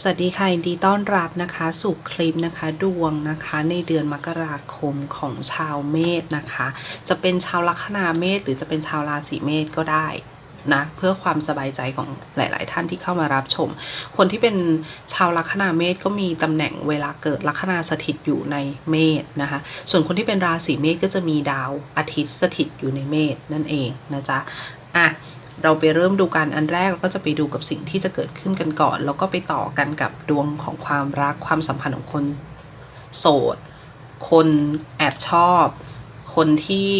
สวัสดีค่ะยินดีต้อนรับนะคะสู่คลิปนะคะดวงนะคะในเดือนมกราคมของชาวเมษนะคะ จะเป็นชาวลัคนาเมษหรือจะเป็นชาวราศีเมษก็ได้นะเพื่อความสบายใจของหลาย ๆ ท่านที่เข้ามารับชม คนที่เป็นชาวลัคนาเมษก็มีตำแหน่งเวลาเกิดลัคนาสถิตอยู่ในเมษนะคะ ส่วนคนที่เป็นราศีเมษก็จะมีดาวอาทิตย์สถิตอยู่ในเมษนั่นเองนะจ๊ะอะ เราไปเริ่มดูกันอันแรกเราก็จะไปดูกับสิ่งที่จะเกิดขึ้นกันก่อน แล้วก็ไปต่อกันกับดวงของความรักความสัมพันธ์ของคน โสด คนแอบชอบ คนที่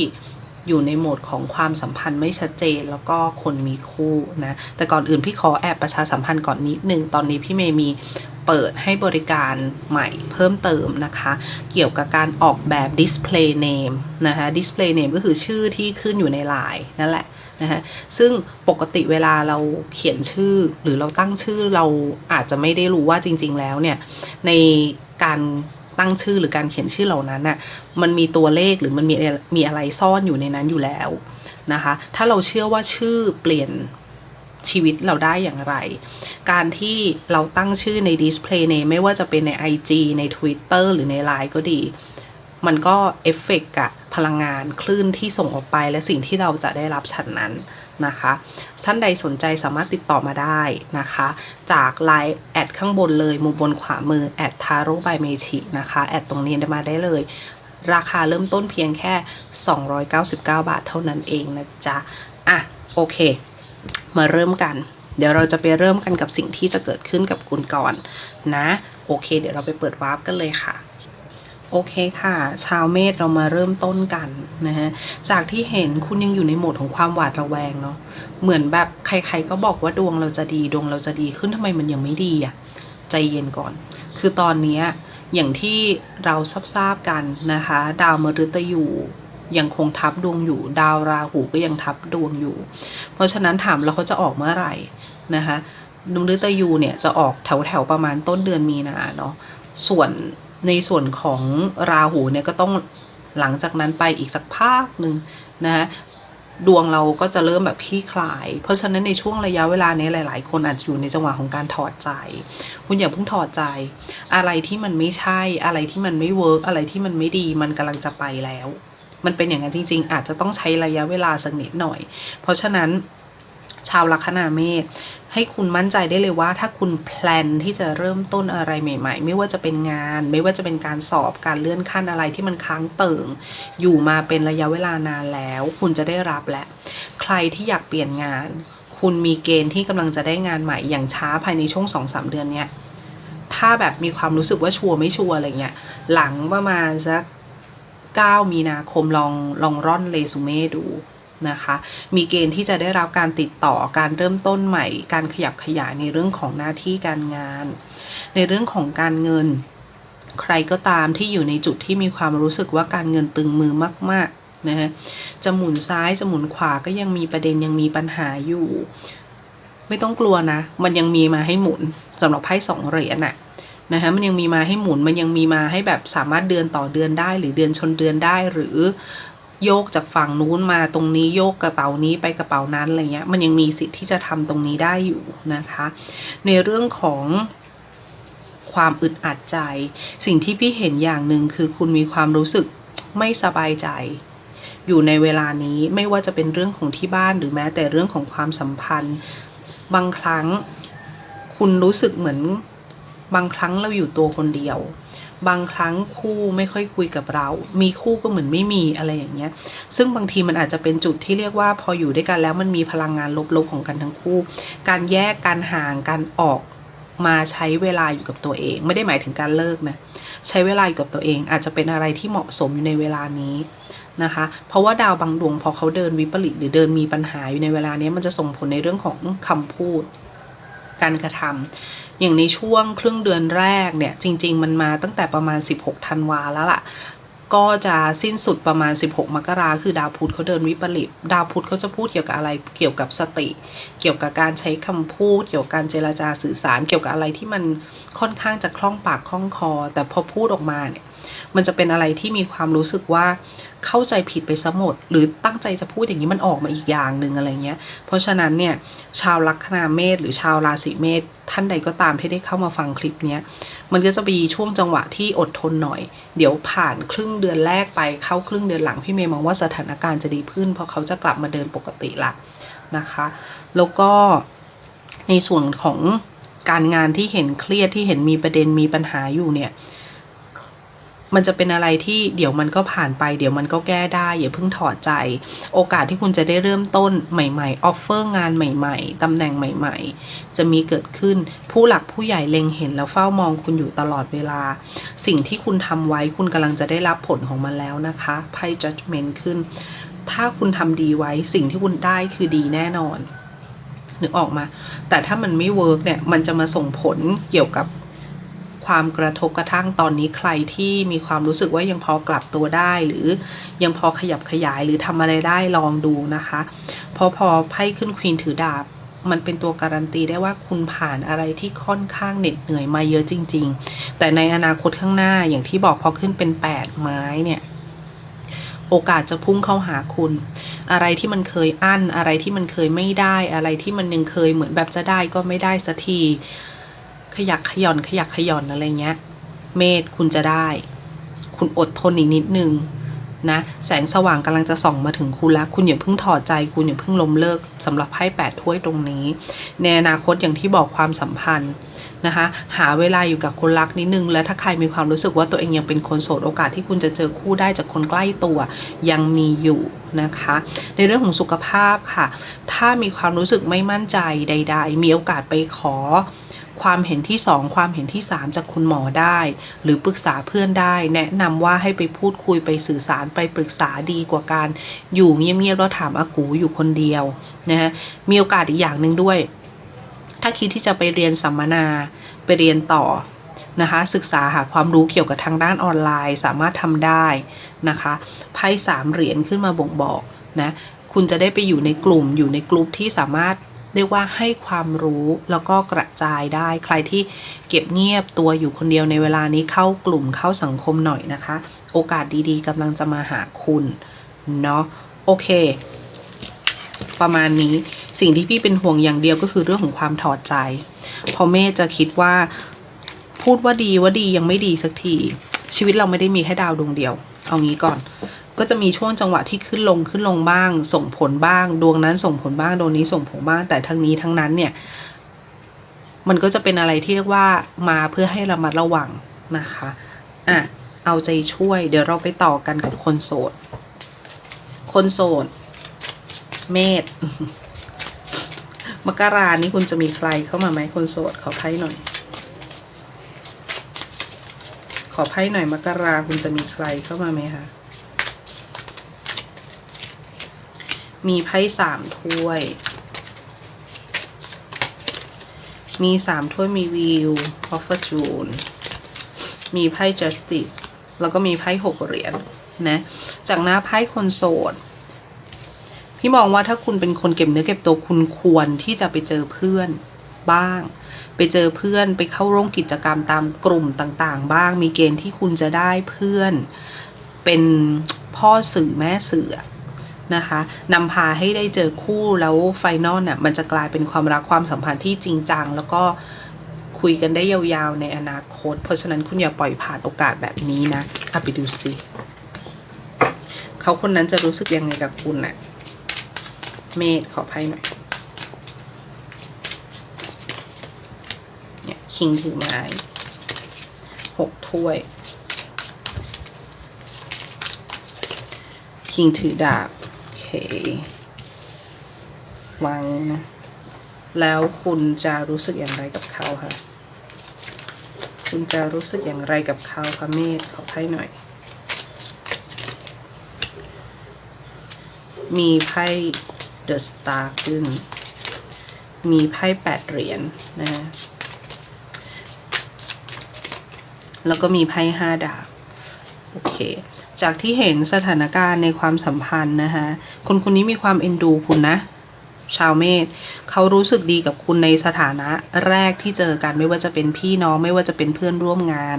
อยู่ในโหมดของความสัมพันธ์ไม่ชัดเจนแล้วก็คนมีคู่นะ แต่ก่อนอื่นพี่ขอแอบประชาสัมพันธ์ก่อนนิดนึง ตอนนี้พี่เมย์มี เปิดให้บริการใหม่เพิ่มเติมนะคะ เกี่ยวกับการออกแบบ display name นะคะ display name ก็คือชื่อที่ขึ้นอยู่ในไลน์นั่นแหละนะฮะซึ่งปกติเวลาเราเขียนชื่อหรือเราตั้งชื่อเราอาจจะไม่ได้รู้ว่าจริง ๆ แล้วเนี่ย ในการตั้งชื่อหรือการเขียนชื่อเหล่านั้นน่ะมันมีตัวเลขหรือมันมีมีอะไรซ่อนอยู่ในนั้นอยู่แล้วนะคะ ถ้าเราเชื่อว่าชื่อเปลี่ยน ชีวิตเราได้อย่างไร การที่เราตั้งชื่อในดิสเพลย์ในไม่ว่าจะเป็นใน IG ใน Twitter หรือใน Line ก็ดี มันก็เอฟเฟกกับพลังงานคลื่นที่ส่งออกไปและสิ่งที่เราจะได้รับฉันนั้นนะคะท่านใดสนใจสามารถติดต่อมาได้นะคะ จากไลน์แอดข้างบนเลย มุมบนขวามือแอดทาร่บายเมชินะคะแอดตรงนี้มาได้เลย ราคาเริ่มต้นเพียงแค่ 299 บาทเท่านั้นเองนะจ๊ะ อะ โอเค มาเริ่มกัน เดี๋ยวเราจะไปเริ่มกันกับสิ่งที่จะเกิดขึ้นกับคุณก่อนนะ โอเค เดี๋ยวเราไปเปิดวาร์ปกันเลยค่ะโอเคค่ะ ชาวเมษเรามาเริ่มต้นกันนะฮะจากที่เห็นคุณยังอยู่ในโหมดของความหวาดระแวงเนาะเหมือนแบบใครๆก็บอกว่าดวงเราจะดีดวงเราจะดีขึ้นทำไมมันยังไม่ดีอะ่ะใจเย็นก่อน คือตอนนี้อย่างที่เราทราบๆกันนะคะ ดาวมฤตยู ยังคงทับดวงอยู่ ดาวราหูก็ยังทับดวงอยู่ เพราะฉะนั้นถามแล้วเขาจะออกเมื่อไหร่นะคะดวงฤตยูเนี่ยจะออกแถวๆประมาณต้นเดือนมีนาเนาะส่วนในส่วนของราหูเนี่ยก็ต้องหลังจากนั้นไปอีกสักพักหนึ่งนะคะดวงเราก็จะเริ่มแบบคลี่คลาย เพราะฉะนั้นในช่วงระยะเวลานี้หลาย ๆ คนอาจจะอยู่ในจังหวะของการถอดใจ คุณอย่าเพิ่งถอดใจ อะไรที่มันไม่ใช่ อะไรที่มันไม่เวิร์กอะไรที่มันไม่ดี มันกำลังจะไปแล้ว มันเป็นอย่างนั้นจริง ๆ อาจจะต้องใช้ระยะเวลาสักนิดหน่อย เพราะฉะนั้นชาวลัคนาเมษให้คุณมั่นใจได้เลยว่าถ้าคุณแพลนที่จะเริ่มต้นอะไรใหม่ ๆ ไม่ว่าจะเป็นงาน ไม่ว่าจะเป็นการสอบการเลื่อนขั้นอะไรที่มันค้างเติ่ง อยู่มาเป็นระยะเวลานานแล้ว คุณจะได้รับแหละ ใครที่อยากเปลี่ยนงาน คุณมีเกณฑ์ที่กำลังจะได้งานใหม่อย่างช้าภายในช่วงสองสามเดือนเนี้ยถ้าแบบมีความรู้สึกว่าชัวร์ไม่ชัวร์อะไรเงี้ยหลังประมาณสัก 9 มีนาคมลองลองร่อนเรซูเม่ดูนะคะ มีเกณฑ์ที่จะได้รับการติดต่อการเริ่มต้นใหม่ การขยับขยายในเรื่องของหน้าที่การงาน ในเรื่องของการเงิน ใครก็ตามที่อยู่ในจุดที่มีความรู้สึกว่าการเงินตึงมือมากๆนะฮะจะหมุนซ้ายจะหมุนขวาก็ยังมีประเด็นยังมีปัญหาอยู่ ไม่ต้องกลัวนะ มันยังมีมาให้หมุนสำหรับไพ่สองเหรียญน่ะ นะคะมันยังมีมาให้หมุนมันยังมีมาให้แบบสามารถเดือนต่อเดือนได้ หรือเดือนชนเดือนได้หรือโยกจากฝั่งนู้นมาตรงนี้โยกกระเป๋านี้ไปกระเป๋านั้นอะไรเงี้ยมันยังมีสิทธิ์ที่จะทำตรงนี้ได้อยู่นะคะ ในเรื่องของความอึดอัดใจ สิ่งที่พี่เห็นอย่างหนึ่งคือคุณมีความรู้สึกไม่สบายใจ อยู่ในเวลานี้ไม่ว่าจะเป็นเรื่องของที่บ้านหรือแม้แต่เรื่องของความสัมพันธ์ บางครั้ง คุณรู้สึกเหมือน บางครั้งเราอยู่ตัวคนเดียว บางครั้งคู่ไม่ค่อยคุยกับเรา มีคู่ก็เหมือนไม่มีอะไรอย่างเงี้ย ซึ่งบางทีมันอาจจะเป็นจุดที่เรียกว่าพออยู่ด้วยกันแล้วมันมีพลังงานลบๆของกันทั้งคู่ การแยกการห่างการออกมาใช้เวลาอยู่กับตัวเอง ไม่ได้หมายถึงการเลิกนะใช้เวลาอยู่กับตัวเอง อาจจะเป็นอะไรที่เหมาะสมอยู่ในเวลานี้นะคะ เพราะว่าดาวบางดวงพอเขาเดินวิปริตหรือเดินมีปัญหาอยู่ในเวลานี้มันจะส่งผลในเรื่องของคำพูด การกระทำอย่างในช่วงครึ่งเดือนแรกเนี่ย จริง ๆ มันมาตั้งแต่ประมาณ 16ธันวาแล้วล่ะ ก็จะสิ้นสุดประมาณ 16 มกราคือดาวพุธเขาเดินวิปริต ดาวพุธเขาจะพูดเกี่ยวกับอะไรเกี่ยวกับสติ เกี่ยวกับการใช้คำพูด เกี่ยวกับการเจรจาสื่อสาร เกี่ยวกับอะไรที่มันค่อนข้างจะคล่องปากคล่องคอ แต่พอพูดออกมาเนี่ย มันจะเป็นอะไรที่มีความรู้สึกว่าเข้าใจผิดไปซะหมด หรือตั้งใจจะพูดอย่างนี้มันออกมาอีกอย่างหนึ่งอะไรเงี้ย เพราะฉะนั้นเนี่ยชาวลัคนาเมษหรือชาวราศีเมษท่านใดก็ตามที่ได้เข้ามาฟังคลิปเนี้ยมันก็จะมีช่วงจังหวะที่อดทนหน่อย เดี๋ยวผ่านครึ่งเดือนแรกไปเข้าครึ่งเดือนหลังพี่เมย์มองว่าสถานการณ์จะดีขึ้น เพราะเขาจะกลับมาเดินปกติละนะคะ แล้วก็ในส่วนของการงานที่เห็นเครียดที่เห็นมีประเด็นมีปัญหาอยู่เนี่ย มันจะเป็นอะไรที่เดี๋ยวมันก็ผ่านไป เดี๋ยวมันก็แก้ได้อย่าเพิ่งถอดใจ โอกาสที่คุณจะได้เริ่มต้นใหม่ๆออฟเฟอร์งานใหม่ๆตำแหน่งใหม่ๆ จะมีเกิดขึ้นผู้หลักผู้ใหญ่เล็งเห็นแล้วเฝ้ามองคุณอยู่ตลอดเวลา สิ่งที่คุณทำไว้คุณกำลังจะได้รับผลของมันแล้วนะคะไพ่ judgment ขึ้น ถ้าคุณทำดีไว้สิ่งที่คุณได้คือดีแน่นอนนึกออกมา แต่ถ้ามันไม่เวิร์กเนี่ย มันจะมาส่งผลเกี่ยวกับ ความกระทบกระทั่งตอนนี้ใครที่มีความรู้สึกว่ายังพอกลับตัวได้ หรือยังพอขยับขยายหรือทำอะไรได้ลองดูนะคะพอพอไพ่ขึ้นควีนถือดาบมันเป็นตัวการันตีได้ว่าคุณผ่านอะไรที่ค่อนข้างเหน็ดเหนื่อยมาเยอะจริง ๆ แต่ในอนาคตข้างหน้าอย่างที่บอกพอขึ้นเป็น 8 ไม้เนี่ย โอกาสจะพุ่งเข้าหาคุณ อะไรที่มันเคยอั้น อะไรที่มันเคยไม่ได้ อะไรที่มันยังเคยเหมือนแบบจะได้ก็ไม่ได้สักที ขยักขย่อนขยักขย่อนอะไรเงี้ย เมธคุณจะได้ คุณอดทนอีกนิดนึงนะแสงสว่างกำลังจะส่องมาถึงคุณแล้ว คุณอย่าเพิ่งถอดใจ คุณอย่าเพิ่งล้มเลิกสำหรับไพ่แปดถ้วยตรงนี้ ในอนาคตอย่างที่บอกความสัมพันธ์นะคะ หาเวลาอยู่กับคนรักนิดนึง และถ้าใครมีความรู้สึกว่าตัวเองยังเป็นคนโสดโอกาสที่คุณจะเจอคู่ได้จากคนใกล้ตัว ยังมีอยู่นะคะ ในเรื่องของสุขภาพค่ะ ถ้ามีความรู้สึกไม่มั่นใจใด ๆ มีโอกาสไปขอ ความเห็นที่ 2 ความเห็นที่ 3 จากคุณหมอได้ หรือปรึกษาเพื่อนได้ แนะนำว่าให้ไปพูดคุยไปสื่อสารไปปรึกษาดีกว่าการอยู่เงียบๆแล้วถามอากูอยู่คนเดียวนะฮะมีโอกาสอีกอย่างหนึ่งด้วย ถ้าคิดที่จะไปเรียนสัมมนาไปเรียนต่อนะคะศึกษาหาความรู้เกี่ยวกับทางด้านออนไลน์สามารถทำได้นะคะไพ่สามเหรียญขึ้นมาบ่งบอกนะคุณจะได้ไปอยู่ในกลุ่มอยู่ในกลุ่มที่สามารถ เรียกว่าให้ความรู้แล้วก็กระจายได้ ใครที่เก็บเงียบตัวอยู่คนเดียวในเวลานี้เข้ากลุ่มเข้าสังคมหน่อยนะคะ โอกาสดีๆกำลังจะมาหาคุณเนาะโอเค ประมาณนี้สิ่งที่พี่เป็นห่วงอย่างเดียวก็คือเรื่องของความถอดใจพอเมธจะคิดว่าพูดว่าดีว่าดียังไม่ดีสักที ชีวิตเราไม่ได้มีแค่ดาวดวงเดียว เอางี้ก่อน ก็จะมีช่วงจังหวะที่ขึ้นลงขึ้นลงบ้าง ส่งผลบ้าง ดวงนั้นส่งผลบ้างดวงนี้ส่งผลบ้าง แต่ทั้งนี้ทั้งนั้นเนี่ย มันก็จะเป็นอะไรที่เรียกว่ามาเพื่อให้ระมัดระวังนะคะอะเอาใจช่วย เดี๋ยวเราไปต่อกันกับคนโสด คนโสด เมษมกรานี่คุณจะมีใครเข้ามาไหมคนโสดขอไพ่หน่อย ขอไพ่หน่อยมกราคุณจะมีใครเข้ามาไหมคะ มีไพ่สามถ้วย มีสามถ้วยมีวิว of fortune มีไพ่ justice แล้วก็มีไพ่หกเหรียญนะ จากหน้าไพ่คนโสด พี่มองว่าถ้าคุณเป็นคนเก็บเนื้อเก็บตัวคุณควรที่จะไปเจอเพื่อนบ้าง ไปเจอเพื่อนไปเข้าร่วมกิจกรรมตามกลุ่มต่างๆ บ้าง มีเกณฑ์ที่คุณจะได้เพื่อน เป็นพ่อสื่อแม่สื่อ นะคะนำพาให้ได้เจอคู่แล้วไฟนอลน่ะมันจะกลายเป็นความรักความสัมพันธ์ที่จริงจัง แล้วก็คุยกันได้ยาวๆในอนาคต เพราะฉะนั้นคุณอย่าปล่อยผ่านโอกาสแบบนี้นะเอาไปดูสิเขาคนนั้นจะรู้สึกยังไงกับคุณน่ะเมธขอไพ่หน่อยเนี่ยคิงถือไม้หกถ้วยคิงถือดาบ วางนะ แล้วคุณจะรู้สึกอย่างไรกับเขาคะคุณจะรู้สึกอย่างไรกับเขาคะเมธขอไพ่หน่อย มีไพ่เดอะสตาร์ขึ้น มีไพ่แปดเหรียญนะฮะแล้วก็มีไพ่ห้าดาบ โอเค จากที่เห็นสถานการณ์ในความสัมพันธ์นะคะคนคนนี้มีความเอ็นดูคุณนะ ชาวเมษเขารู้สึกดีกับคุณในสถานะแรกที่เจอกันไม่ว่าจะเป็นพี่น้องไม่ว่าจะเป็นเพื่อนร่วมงาน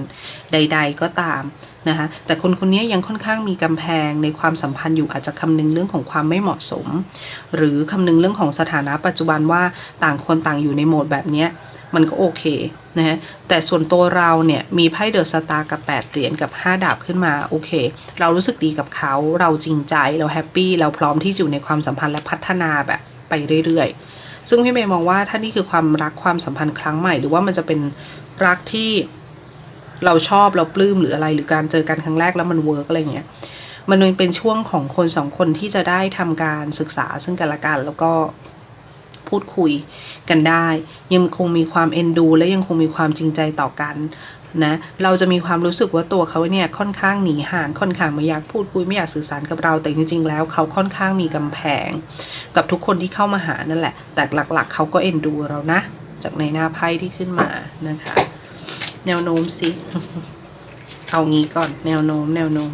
ใด ๆ ก็ตามนะคะแต่คนคนนี้ยังค่อนข้างมีกำแพงในความสัมพันธ์อยู่อาจจะคำนึงเรื่องของความไม่เหมาะสม หรือคำนึงเรื่องของสถานะปัจจุบันว่าต่างคนต่างอยู่ในโหมดแบบนี้มันก็โอเค นะฮะแต่ส่วนตัวเราเนี่ยมีไพ่เดอะสตาร์กับ 8 เหรียญกับ 5 ดาบขึ้นมาโอเค เรารู้สึกดีกับเขาเราจริงใจเราแฮปปี้เราพร้อมที่จะอยู่ในความสัมพันธ์และพัฒนาแบบไปเรื่อยๆ ซึ่งพี่เมย์มองว่าถ้านี่คือความรักความสัมพันธ์ครั้งใหม่ หรือว่ามันจะเป็นรักที่เราชอบเราปลื้มหรืออะไร หรือการเจอกันครั้งแรกแล้วมันเวิร์กอะไรเงี้ยมันเป็นช่วงของคนสองคนที่จะได้ทำการศึกษาซึ่งกันและกันแล้วก็ พูดคุยกันได้ ยังคงมีความเอ็นดู และยังคงมีความจริงใจต่อกันนะเราจะมีความรู้สึกว่าตัวเขาเนี่ยค่อนข้างหนีห่างค่อนข้างไม่อยากพูดคุยไม่อยากสื่อสารกับเรา แต่จริงๆ แล้วเขาค่อนข้างมีกำแพง กับทุกคนที่เข้ามาหานั่นแหละ แต่หลักๆ เขาก็เอ็นดูเรานะ จากในหน้าไพ่ที่ขึ้นมานะคะ แนวโน้มสิเอางี้ก่อนแนวโน้มแนวโน้ม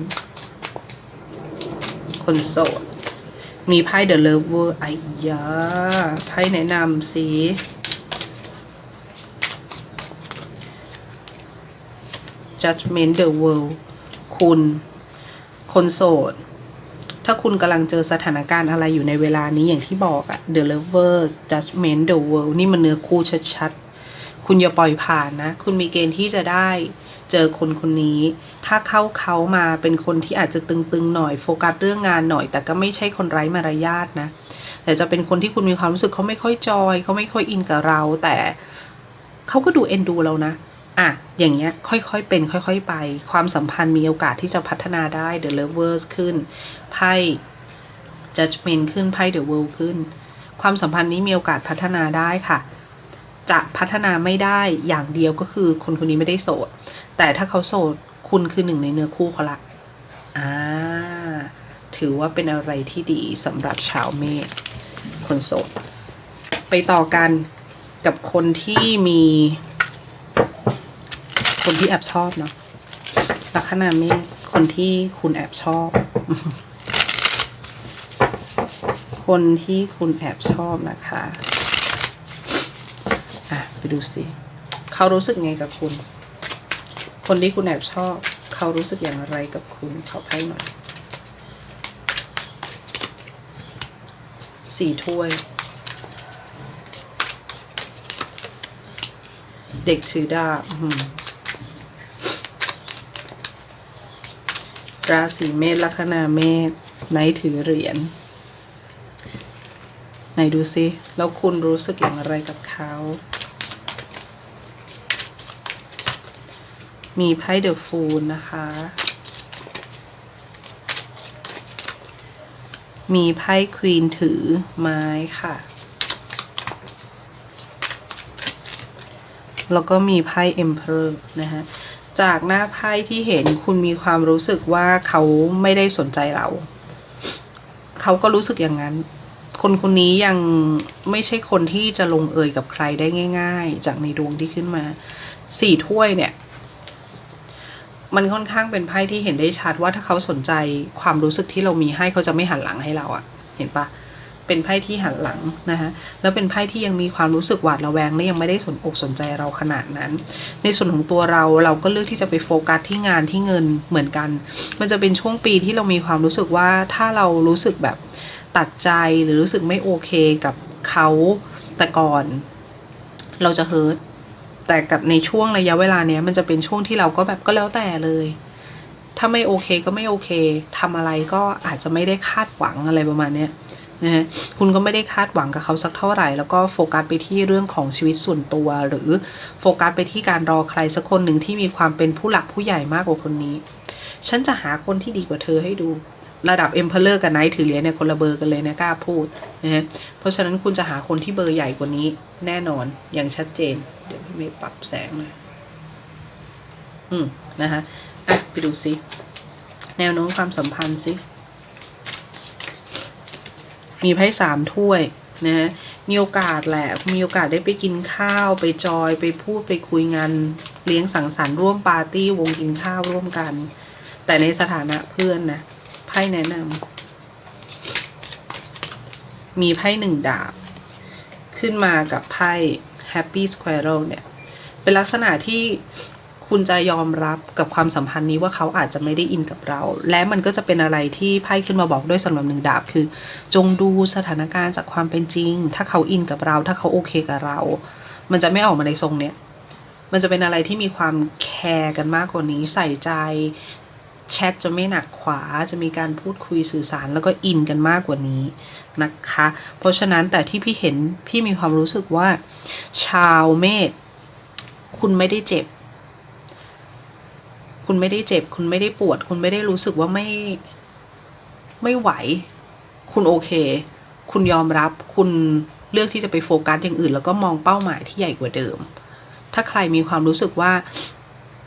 คนโสด มีไพ่ The Lover ไอ้ยาไพ่แนะนำสิ Judgment the World คุณ คนโสด ถ้าคุณกำลังเจอสถานการณ์อะไรอยู่ในเวลานี้อย่างที่บอกอะ The Lovers Judgment the World นี่มันเนื้อคู่ชัดๆ คุณอย่าปล่อยผ่านนะ คุณมีเกณฑ์ที่จะได้ เจอคนคนนี้ ถ้าเข้าเขามาเป็นคนที่อาจจะตึงๆหน่อยโฟกัสเรื่องงานหน่อย แต่ก็ไม่ใช่คนไร้มารยาทนะแต่จะเป็นคนที่คุณมีความรู้สึกเขาไม่ค่อยจอยเขาไม่ค่อยอินกับเรา แต่เขาก็ดูเอ็นดูเรานะอะอย่างเงี้ยค่อยๆเป็น ค่อย ๆ ไป ความสัมพันธ์มีโอกาสที่จะพัฒนาได้ The Lovers ขึ้นไพ่ Judgment ขึ้นไพ่ The World ขึ้น ความสัมพันธ์นี้มีโอกาสพัฒนาได้ค่ะ จะพัฒนาไม่ได้อย่างเดียวก็คือคนคนนี้ไม่ได้โสด แต่ถ้าเขาโสดคุณคือหนึ่งในเนื้อคู่เขาละอ่าถือว่าเป็นอะไรที่ดีสำหรับชาวเมษคนโสด ไปต่อกันกับคนที่มี คนที่แอบชอบเนาะลัคนาเมษคนที่คุณแอบชอบ คนที่คุณแอบชอบนะคะอะ ไปดูสิเขารู้สึกไงกับคุณ คนที่คุณแอบชอบ เขารู้สึกอย่างไรกับคุณขอไพ่หน่อยสี่ถ้วย เด็กถือดาบราศีเมษลัคนาเมษไนถือเหรียญไหนดูซิ แล้วคุณรู้สึกอย่างไรกับเขา มีไพ่เดอะฟูลนะคะ มีไพ่ควีนถือไม้ค่ะ แล้วก็มีไพ่ Emperor นะฮะจากหน้าไพ่ที่เห็นคุณมีความรู้สึกว่าเขาไม่ได้สนใจเรา เขาก็รู้สึกอย่างนั้น คนคนนี้ยังไม่ใช่คนที่จะลงเอยกับใครได้ง่าย ๆ จากในดวงที่ขึ้นมาสี่ถ้วยเนี่ย มันค่อนข้างเป็นไพ่ที่เห็นได้ชัดว่าถ้าเขาสนใจความรู้สึกที่เรามีให้เขาจะไม่หันหลังให้เราอะเห็นปะเป็นไพ่ที่หันหลังนะคะแล้วเป็นไพ่ที่ยังมีความรู้สึกหวาดระแวงและยังไม่ได้สนอกสนใจเราขนาดนั้น ในส่วนของตัวเราเราก็เลือกที่จะไปโฟกัสที่งานที่เงินเหมือนกัน มันจะเป็นช่วงปีที่เรามีความรู้สึกว่าถ้าเรารู้สึกแบบตัดใจหรือรู้สึกไม่โอเคกับเขาแต่ก่อน เราจะเฮิร์ต แต่กับในช่วงระยะเวลาเนี้ยมันจะเป็นช่วงที่เราก็แบบก็แล้วแต่เลย ถ้าไม่โอเคก็ไม่โอเคทำอะไรก็อาจจะไม่ได้คาดหวังอะไรประมาณเนี้ยนะฮะคุณก็ไม่ได้คาดหวังกับเขาสักเท่าไหร่ แล้วก็โฟกัสไปที่เรื่องของชีวิตส่วนตัว หรือโฟกัสไปที่การรอใครสักคนหนึ่งที่มีความเป็นผู้หลักผู้ใหญ่มากกว่าคนนี้ ฉันจะหาคนที่ดีกว่าเธอให้ดู ระดับ e m p e r o r กับ Knight ถือเหรียญเนี่ยคนละเบอร์กันเลยนะกล้าพูดนะฮะเพราะฉะนั้นคุณจะหาคนที่เบอร์ใหญ่กว่านี้แน่นอนอย่างชัดเจนเดี๋ยว มย์ปรับแสงหน่อยอืม นะคะอะ ไปดูซิ แนวโน้มความสัมพันธ์สิมีไพ่สามถ้วยนะฮะมีโอกาสแหละ มีโอกาสได้ไปกินข้าว ไปจอย ไปพูด ไปคุยงาน เลี้ยงสังสรรค์ร่วมปาร์ตี้ วงกินข้าวร่วมกัน แต่ในสถานะเพื่อนนะ ไพ่แนะนำ มีไพ่หนึ่งดาบ ขึ้นมากับไพ่ Happy Squirrel เนี่ยเป็นลักษณะที่คุณจะยอมรับกับความสัมพันธ์นี้ว่าเขาอาจจะไม่ได้อินกับเรา และมันก็จะเป็นอะไรที่ไพ่ขึ้นมาบอกด้วยสำหรับหนึ่งดาบคือ จงดูสถานการณ์จากความเป็นจริง ถ้าเขาอินกับเรา ถ้าเขาโอเคกับเรา มันจะไม่ออกมาในทรงเนี้ยมันจะเป็นอะไรที่มีความแคร์กันมากกว่านี้ใส่ใจ แชทจะไม่หนักขวาจะมีการพูดคุยสื่อสารแล้วก็อินกันมากกว่านี้นะคะ เพราะฉะนั้นแต่ที่พี่เห็นพี่มีความรู้สึกว่า ชาวเมษคุณไม่ได้เจ็บ คุณไม่ได้เจ็บ คุณไม่ได้ปวด คุณไม่ได้รู้สึกว่าไม่ไม่ไหว คุณโอเค คุณยอมรับคุณเลือกที่จะไปโฟกัสอย่างอื่น แล้วก็มองเป้าหมายที่ใหญ่กว่าเดิม ถ้าใครมีความรู้สึกว่า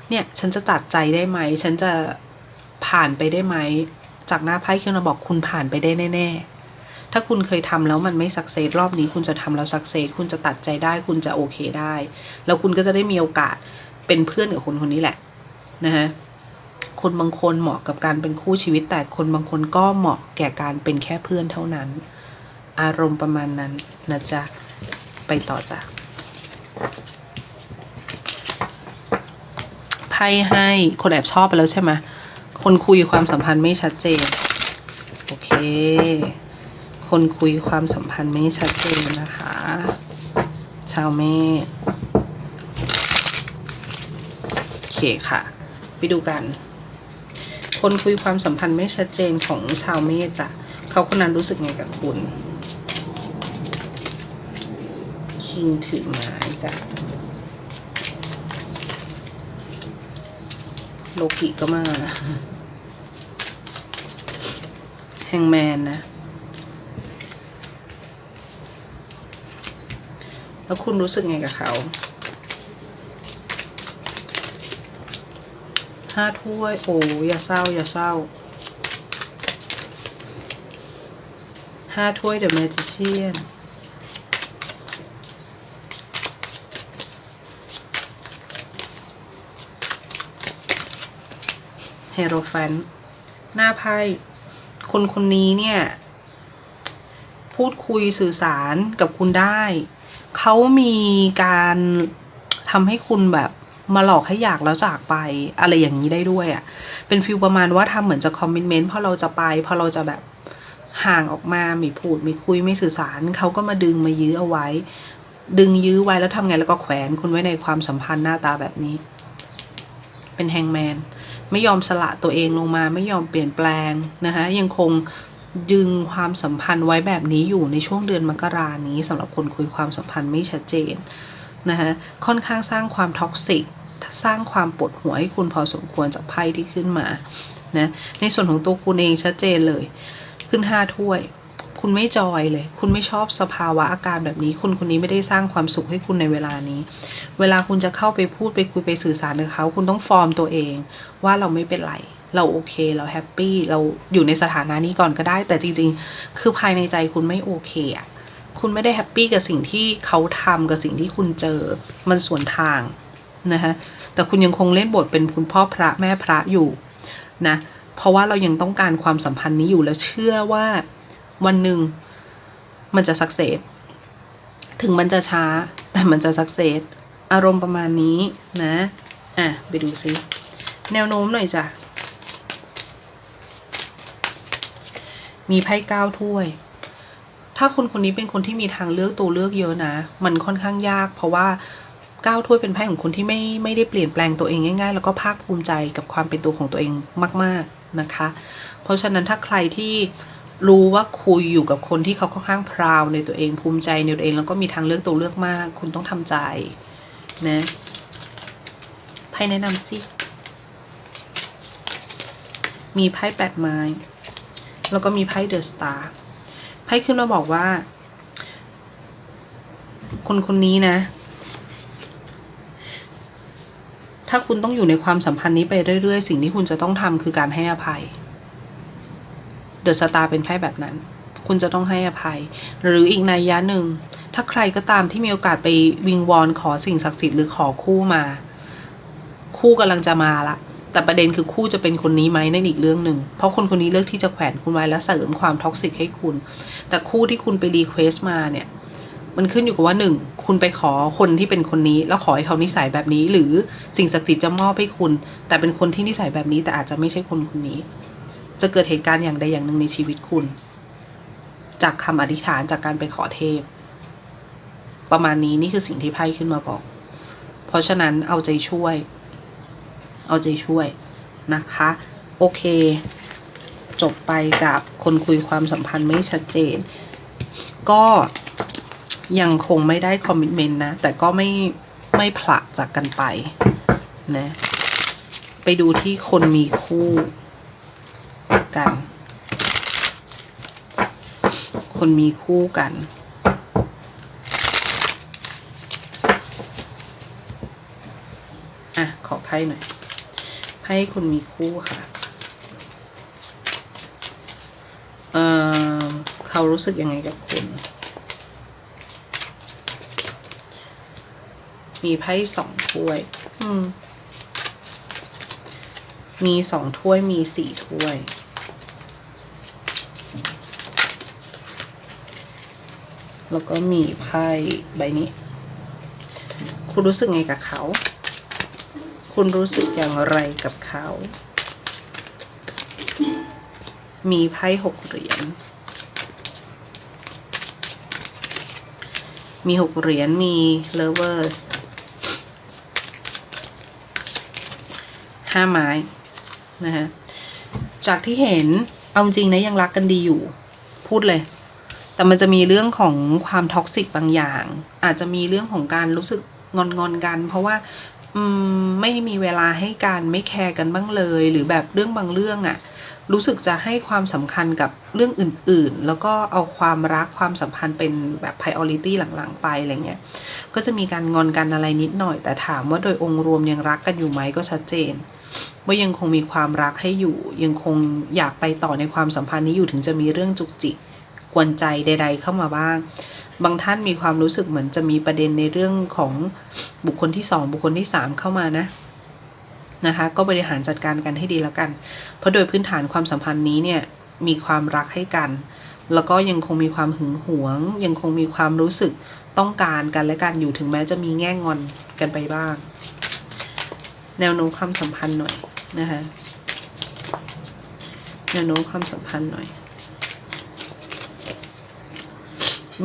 เนี่ย ฉันจะตัดใจได้ไหม ฉันจะ ผ่านไปได้ไหม จากหน้าไพ่ขึ้นาบอกคุณผ่านไปได้แน่ ๆ ถ้าคุณเคยทำแล้วมันไม่สักเซสรอบนี้คุณจะทำแล้วสักเซสคุณจะตัดใจได้ คุณจะโอเคได้ แล้วคุณก็จะได้มีโอกาสเป็นเพื่อนกับคนคนนี้แหละนะฮะคนบางคนเหมาะกับการเป็นคู่ชีวิต แต่คนบางคนก็เหมาะแก่การเป็นแค่เพื่อนเท่านั้น อารมณ์ประมาณนั้นนะจ๊ะ ไปต่อจ้ะไพ่ให้คนแอบชอบไปแล้วใช่ไหม คนคุยความสัมพันธ์ไม่ชัดเจน โอเค คนคุยความสัมพันธ์ไม่ชัดเจนนะคะ ชาวเมษโอเคค่ะ ไปดูกัน คนคุยความสัมพันธ์ไม่ชัดเจนของชาวเมษจ้ะเขาคนนั้นรู้สึกไงกับคุณคิงถือไม้จ้ะโลกิก็มานะ งแมนนะ แล้วคุณรู้สึกไงกับเขาห้าถ้วย โอ้อย่าเศร้า อย่าเศร้าห้าถ้วย The Magician เฮโรแฟนหน้าไพ่ คนคนนี้เนี่ย พูดคุยสื่อสารกับคุณได้ เขามีการทำให้คุณแบบมาหลอกให้อยากแล้วจากไปอะไรอย่างนี้ได้ด้วยอะ่ะ เป็นฟิลประมาณว่าทำเหมือนจะคอมมิชเมนต์พอเราจะไปพอเราจะแบบห่างออกมาไม่พูดไม่คุยไม่สื่อสารเขาก็มาดึงมายื้อเอาไว้ ดึงยื้อไว้แล้วทำไงแล้วก็แขวนคุณไว้ในความสัมพันธ์หน้าตาแบบนี้ เป็นแฮงแมน ไม่ยอมสละตัวเองลงมา ไม่ยอมเปลี่ยนแปลงนะคะยังคงดึงความสัมพันธ์ไว้แบบนี้อยู่ในช่วงเดือนมกรานี้สำหรับคนคุยความสัมพันธ์ไม่ชัดเจนนะคะค่อนข้างสร้างความท็อกซิกสร้างความปวดหัวให้คุณพอสมควรจากไพ่ที่ขึ้นมานะในส่วนของตัวคุณเองชัดเจนเลย ขึ้นห้าถ้วย คุณไม่จอยเลย คุณไม่ชอบสภาวะอาการแบบนี้คุณคนนี้ไม่ได้สร้างความสุขให้คุณในเวลานี้ เวลาคุณจะเข้าไปพูดไปคุยไปสื่อสารกับเขา คุณต้องฟอร์มตัวเอง ว่าเราไม่เป็นไรเราโอเคเราแฮปปี้เราอยู่ในสถานะนี้ก่อนก็ได้ แต่จริง ๆ คือภายในใจคุณไม่โอเคอะคุณไม่ได้แฮปปี้กับสิ่งที่เขาทำกับสิ่งที่คุณเจอ มันสวนทางนะคะแต่คุณยังคงเล่นบทเป็นคุณพ่อพระแม่พระอยู่นะเพราะว่าเรายังต้องการความสัมพันธ์นี้อยู่แล้วเชื่อว่า วันหนึ่งมันจะสักเซสถึงมันจะช้า แต่มันจะสักเซสอารมณ์ประมาณนี้นะ อะ ไปดูซิ แนวโน้มหน่อยจ้ะ มีไพ่เก้าถ้วย ถ้าคนคนนี้เป็นคนที่มีทางเลือกตัวเลือกเยอะนะ มันค่อนข้างยาก เพราะว่าเก้าถ้วยเป็นไพ่ของคนที่ไม่ไม่ได้เปลี่ยนแปลงตัวเองง่ายๆ แล้วก็ภาคภูมิใจกับความเป็นตัวของตัวเองมาก ๆนะคะ เพราะฉะนั้นถ้าใครที่ รู้ว่าคุยอยู่กับคนที่เขาค่อนข้างพราวในตัวเองภูมิใจในตัวเองแล้วก็มีทางเลือกตัวเลือกมาก คุณต้องทำใจนะไพ่แนะนำสิ มีไพ่แปดไม้ แล้วก็มีไพ่เดอะสตาร์ไพ่ขึ้นมาบอกว่า คนคนนี้นะ ถ้าคุณต้องอยู่ในความสัมพันธ์นี้ไปเรื่อยๆ สิ่งที่คุณจะต้องทำคือการให้อภัย เดอะสตาร์เป็นไพ่แบบนั้น คุณจะต้องให้อภัย หรืออีกนัยยะหนึ่ง ถ้าใครก็ตามที่มีโอกาสไปวิงวอนขอสิ่งศักดิ์สิทธิ์หรือขอคู่มา คู่กำลังจะมาละแต่ประเด็นคือคู่จะเป็นคนนี้ไหมนั่นอีกเรื่องหนึ่ง เพราะคนคนนี้เลือกที่จะแขวนคุณไว้แล้วเสริมความท็อกซิกให้คุณ แต่คู่ที่คุณไปรีเควสต์มาเนี่ยมันขึ้นอยู่กับว่าหนึ่งคุณไปขอคนที่เป็นคนนี้ แล้วขอให้เขานิสัยแบบนี้ หรือสิ่งศักดิ์สิทธิ์จะมอบให้คุณ แต่เป็นคนที่นิสัยแบบนี้แต่อาจจะไม่ใช่คนคนนี้ จะเกิดเหตุการณ์อย่างใดอย่างหนึ่งในชีวิตคุณ จากคำอธิษฐานจากการไปขอเทพ ประมาณนี้นี่คือสิ่งที่ไพ่ขึ้นมาบอก เพราะฉะนั้นเอาใจช่วย เอาใจช่วยนะคะ โอเค จบไปกับคนคุยความสัมพันธ์ไม่ชัดเจน ก็ยังคงไม่ได้คอมมิชเมนต์นะ แต่ก็ไม่ไม่ผละจากกันไปนะ ไปดูที่คนมีคู่ กัน คนมีคู่กัน อะ ขอไพ่หน่อย ไพ่คนมีคู่ค่ะ เอ่อเขารู้สึกยังไงกับคุณมีไพ่สองถ้วยอืมมีสองถ้วย มีสี่ถ้วย แล้วก็มีไพ่ใบนี้ คุณรู้สึกไงกับเขา คุณรู้สึกอย่างไรกับเขา มีไพ่หกเหรียญ มีหกเหรียญ มี lovers ห้าไม้นะฮะจากที่เห็น เอาจริงนะยังรักกันดีอยู่ พูดเลย แต่มันจะมีเรื่องของความท็อกซิกบางอย่าง อาจจะมีเรื่องของการรู้สึกงอนงอนๆกัน เพราะว่าอืมไม่มีเวลาให้การไม่แคร์กันบ้างเลย หรือแบบเรื่องบางเรื่องอะรู้สึกจะให้ความสำคัญกับเรื่องอื่นๆ แล้วก็เอาความรักความสัมพันธ์เป็นแบบ priority หลังๆ ไปอะไรเงี้ย ก็จะมีการงอนกันอะไรนิดหน่อย แต่ถามว่าโดยองค์รวมยังรักกันอยู่ไหมก็ชัดเจน ว่ายังคงมีความรักให้อยู่ ยังคงอยากไปต่อในความสัมพันธ์นี้อยู่ถึงจะมีเรื่องจุกจิก กวนใจใด ๆ เข้ามาบ้าง บางท่านมีความรู้สึกเหมือนจะมีประเด็นในเรื่องของบุคคลที่สองบุคคลที่สามเข้ามานะนะคะก็บริหารจัดการกันให้ดีแล้วกัน เพราะโดยพื้นฐานความสัมพันธ์นี้เนี่ยมีความรักให้กัน แล้วก็ยังคงมีความหึงหวง ยังคงมีความรู้สึกต้องการกันและกันอยู่ถึงแม้จะมีแง่งอนกันไปบ้าง แนวโน้มความสัมพันธ์หน่อยนะคะแนวโน้มความสัมพันธ์หน่อย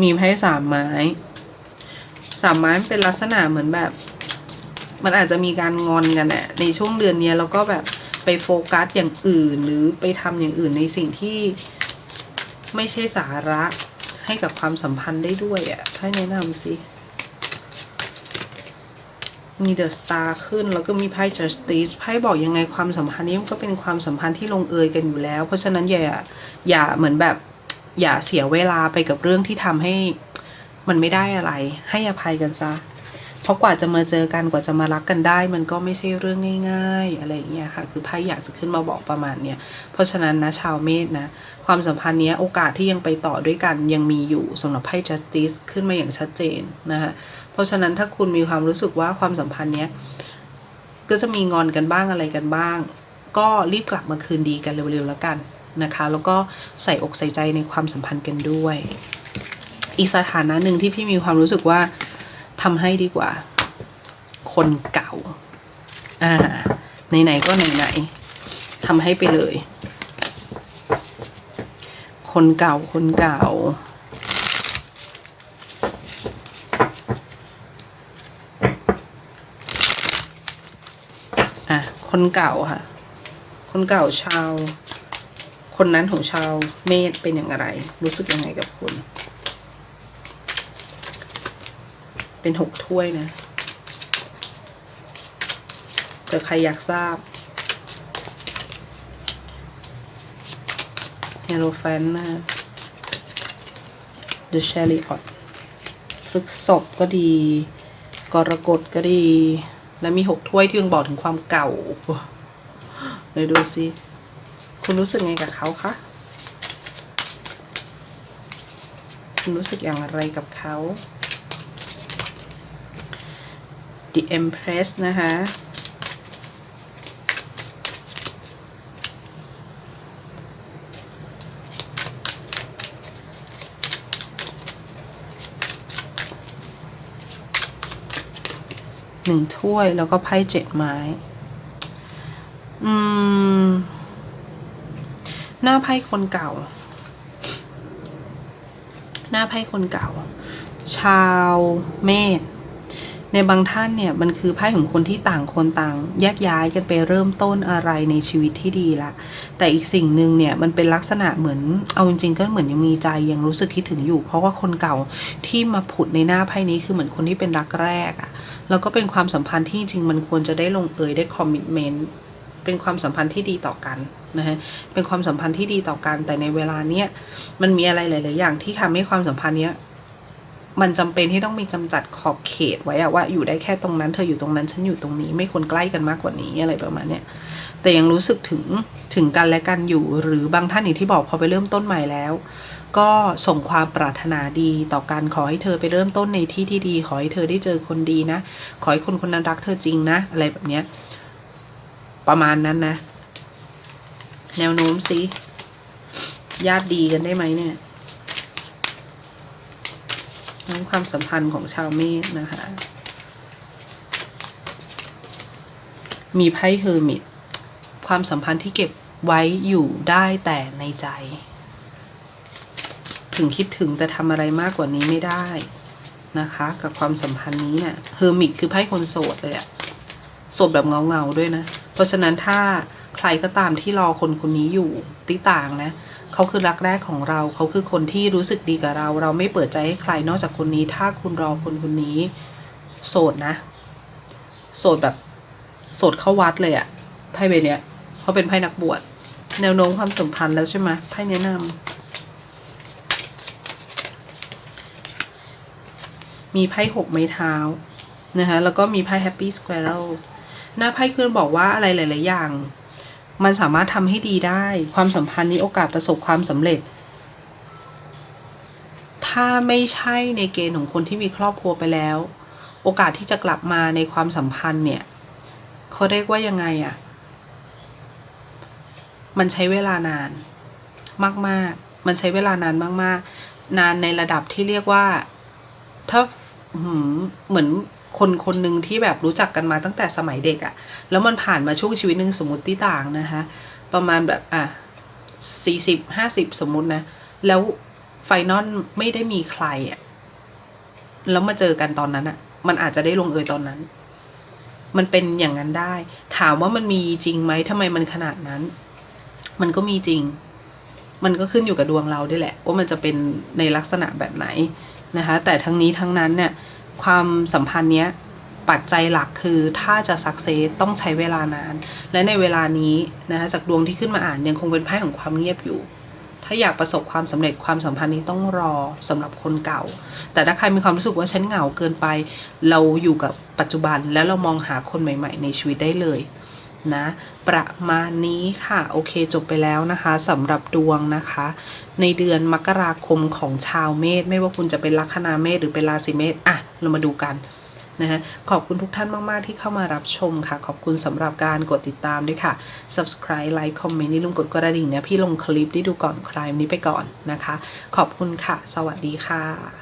มีไพ่สามไม้สามไม้มันเป็นลักษณะเหมือนแบบ มันอาจจะมีการงอนกันแหละในช่วงเดือนนี้แล้วก็แบบไปโฟกัสอย่างอื่น หรือไปทำอย่างอื่นในสิ่งที่ไม่ใช่สาระให้กับความสัมพันธ์ได้ด้วยอะ่ะให้แนะนำสิมีเดอะสตาร์ขึ้นแล้วก็มีไพ่ justice ไพ่บอกยังไงความสัมพันธ์นี้มันก็เป็นความสัมพันธ์ที่ลงเอยกันอยู่แล้ว เพราะฉะนั้นอย่าอย่าเหมือนแบบ อย่าเสียเวลาไปกับเรื่องที่ทำให้มันไม่ได้อะไร ให้อภัยกันซะ เพราะกว่าจะมาเจอกันกว่าจะมารักกันได้ มันก็ไม่ใช่เรื่องง่าย ๆ อะไรอย่างเงี้ยค่ะ คือไพ่อยากจะขึ้นมาบอกประมาณเนี้ย เพราะฉะนั้นนะชาวเมษนะ ความสัมพันธ์เนี้ยโอกาสที่ยังไปต่อด้วยกันยังมีอยู่สำหรับไพ่ justice ขึ้นมาอย่างชัดเจนนะคะเพราะฉะนั้นถ้าคุณมีความรู้สึกว่าความสัมพันธ์เนี้ยก็จะมีงอนกันบ้างอะไรกันบ้าง ก็รีบกลับมาคืนดีกันเร็วๆแล้วกัน นะคะ แล้วก็ใส่อกใส่ใจในความสัมพันธ์กันด้วย อีกสถานะหนึ่งที่พี่มีความรู้สึกว่าทำให้ดีกว่า คนเก่า อ่าไหนๆก็ไหนๆทำให้ไปเลย คนเก่าคนเก่าอะคนเก่าค่ะ คนเก่าชาว คนนั้นของชาวเมษเป็นอย่างไร รู้สึกยังไงกับคุณ เป็นหกถ้วยนะเกิดใครอยากทราบเฮโรแฟนนะฮะ The Chariot พฤกษบก็ดี กรกฎก็ดี แล้วมีหกถ้วยที่ยังบอกถึงความเก่าเลยดูสิ คุณรู้สึกไงกับเขาคะ คุณรู้สึกอย่างไรกับเขา The Empress นะคะ หนึ่งถ้วยแล้วก็ไพ่เจ็ดไม้ อืม น้าไพ่คนเก่า หน้าไพ่คนเก่า ชาวเมษในบางท่านเนี่ยมันคือไพ่ของคนที่ต่างคนต่างแยกย้ายกันไปเริ่มต้นอะไรในชีวิตที่ดีละ แต่อีกสิ่งหนึ่งเนี่ยมันเป็นลักษณะเหมือนเอาจริงๆก็เหมือนยังมีใจยังรู้สึกคิดถึงอยู่ เพราะว่าคนเก่าที่มาผุดในหน้าไพ่นี้คือเหมือนคนที่เป็นรักแรกอะแล้วก็เป็นความสัมพันธ์ที่จริงมันควรจะได้ลงเอยได้คอมมิชเมนต์ เป็นความสัมพันธ์ที่ดีต่อกันนะฮะเป็นความสัมพันธ์ที่ดีต่อกัน แต่ในเวลาเนี้ยมันมีอะไรหลาย ๆ อย่างที่ทำให้ความสัมพันธ์เนี้ยมันจำเป็นที่ต้องมีกำจัดขอบเขตไว้อะว่าอยู่ได้แค่ตรงนั้นเธออยู่ตรงนั้นฉันอยู่ตรงนี้ ไม่ควรใกล้กันมากกว่านี้อะไรประมาณเนี้ยแต่ยังรู้สึกถึงถึงกันและกันอยู่ หรือบางท่านอย่างที่บอกพอไปเริ่มต้นใหม่แล้ว ก็ส่งความปรารถนาดีต่อการขอให้เธอไปเริ่มต้นในที่ที่ดี ขอให้เธอได้เจอคนดีนะ ขอให้คนคนนั้นรักเธอจริงนะ อะไรแบบเนี้ย ประมาณนั้นนะ แนวโน้มสิญาติดีกันได้ไหมเนี่ยน้องความสัมพันธ์ของชาวเมษนะคะ มีไพ่เฮอร์มิต ความสัมพันธ์ที่เก็บไว้อยู่ได้แต่ในใจ ถึงคิดถึงแต่ทำอะไรมากกว่านี้ไม่ได้นะคะ กับความสัมพันธ์นี้เนี่ยเฮอร์มิตคือไพ่คนโสดเลยอะโสดแบบเงาๆด้วยนะ ราะฉะนั้นถ้าใครก็ตามที่รอคนคนนี้อยู่ติต่างนะเขาคือรักแรกของเรา เขาคือคนที่รู้สึกดีกับเรา เราไม่เปิดใจให้ใครนอกจากคนนี้ ถ้าคุณรอคนคนนี้ โสดนะ โสดแบบโสดเข้าวัดเลยอะไพ่ใบเนี้ยเขาเป็นไพ่นักบวชแนวโน้มความสัมพันธ์แล้วใช่ไหมไพ่แนะนำมีไพ่หกไม้เท้านะคะแล้วก็มีไพ่แฮปปี้สแควร์ หน้าไพ่คือบอกว่าอะไรหลาย ๆ อย่าง มันสามารถทำให้ดีได้ ความสัมพันธ์นี้โอกาสประสบความสำเร็จ ถ้าไม่ใช่ในเกณฑ์ของคนที่มีครอบครัวไปแล้ว โอกาสที่จะกลับมาในความสัมพันธ์เนี่ยเขาเรียกว่ายังไงอะ่ะ มันใช้เวลานานมาก ๆ มันใช้เวลานานมาก ๆ นานในระดับที่เรียกว่า ถ้าเหมือน คนคนหนึ่งที่แบบรู้จักกันมาตั้งแต่สมัยเด็กอะแล้วมันผ่านมาช่วงชีวิตหนึ่งสมมติที่ต่างนะคะประมาณแบบอะสี่สิบห้าสิบสมมตินะ แล้วไฟนอลไม่ได้มีใครอะแล้วมาเจอกันตอนนั้นอะมันอาจจะได้ลงเอยตอนนั้น มันเป็นอย่างนั้นได้ ถามว่ามันมีจริงไหมทำไมมันขนาดนั้น มันก็มีจริง มันก็ขึ้นอยู่กับดวงเราด้วยแหละ ว่ามันจะเป็นในลักษณะแบบไหนนะคะ แต่ทั้งนี้ทั้งนั้นเนี่ย ความสัมพันธ์เนี้ยปัจจัยหลักคือถ้าจะสักเซสต้องใช้เวลานาน และในเวลานี้นะคะจากดวงที่ขึ้นมาอ่านยังคงเป็นไพ่ของความเงียบอยู่ ถ้าอยากประสบความสำเร็จความสัมพันธ์นี้ต้องรอสำหรับคนเก่า แต่ถ้าใครมีความรู้สึกว่าฉันเหงาเกินไป เราอยู่กับปัจจุบันแล้วเรามองหาคนใหม่ ๆ ในชีวิตได้เลย นะ ประมาณนี้ค่ะโอเคจบไปแล้วนะคะสำหรับดวงนะคะ ในเดือนมกราคมของชาวเมษไม่ว่าคุณจะเป็นลัคนาเมษหรือเป็นราศีเมษอะเรามาดูกันนะฮะขอบคุณทุกท่านมาก ๆ ที่เข้ามารับชมค่ะ ขอบคุณสำหรับการกดติดตามด้วยค่ะ subscribe like comment นี่ลุงกดกระดิ่งเนี่ยพี่ลงคลิปได้ดูก่อนใครวันนี้ไปก่อนนะคะ ขอบคุณค่ะ สวัสดีค่ะ